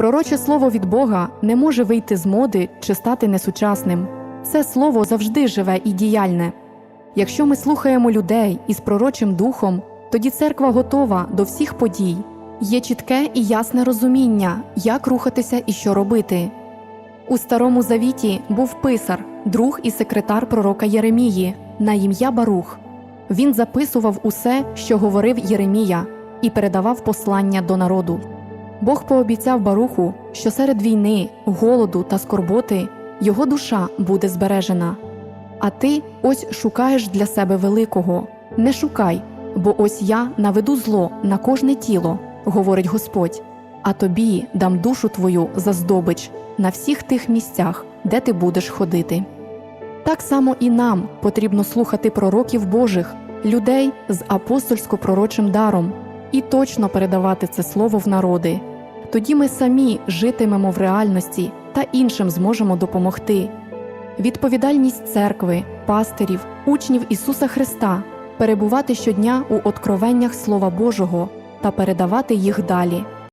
Пророче слово від Бога не може вийти з моди чи стати несучасним. Це слово завжди живе і діяльне. Якщо ми слухаємо людей із пророчим духом, тоді церква готова до всіх подій. Є чітке і ясне розуміння, як рухатися і що робити. У Старому Завіті був писар, друг і секретар пророка Єремії на ім'я Барух. Він записував усе, що говорив Єремія, і передавав послання до народу. Бог пообіцяв Баруху, що серед війни, голоду та скорботи його душа буде збережена. А ти ось шукаєш для себе великого. Не шукай, бо ось я наведу зло на кожне тіло, говорить Господь, а тобі дам душу твою за здобич на всіх тих місцях, де ти будеш ходити. Так само і нам потрібно слухати пророків Божих, людей з апостольсько-пророчим даром, і точно передавати це слово в народи. Тоді ми самі житимемо в реальності та іншим зможемо допомогти. Відповідальність церкви, пастирів, учнів Ісуса Христа перебувати щодня у откровеннях Слова Божого та передавати їх далі.